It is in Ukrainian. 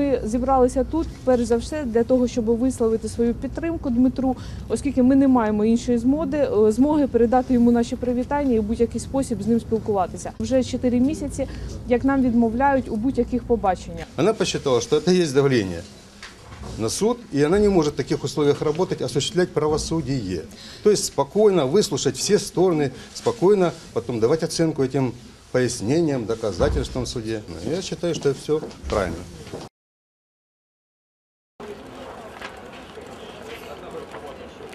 ми зібралися тут, перш за все, для того, щоб висловити свою підтримку Дмитру, оскільки ми не маємо іншої змоги, е, змоги передати йому наші привітання і в будь-який спосіб з ним спілкуватися. Вже 4 місяці, як нам відмовляють у будь-яких побаченнях. Она посчитала, что это есть давление на суд, и она не может в таких условиях работать, осуществлять правосудие. То есть спокойно выслушать все стороны, спокойно потом давать оценку этим пояснениям, доказательствам в суде. Ну, Я считаю, что это все правильно. 或者是。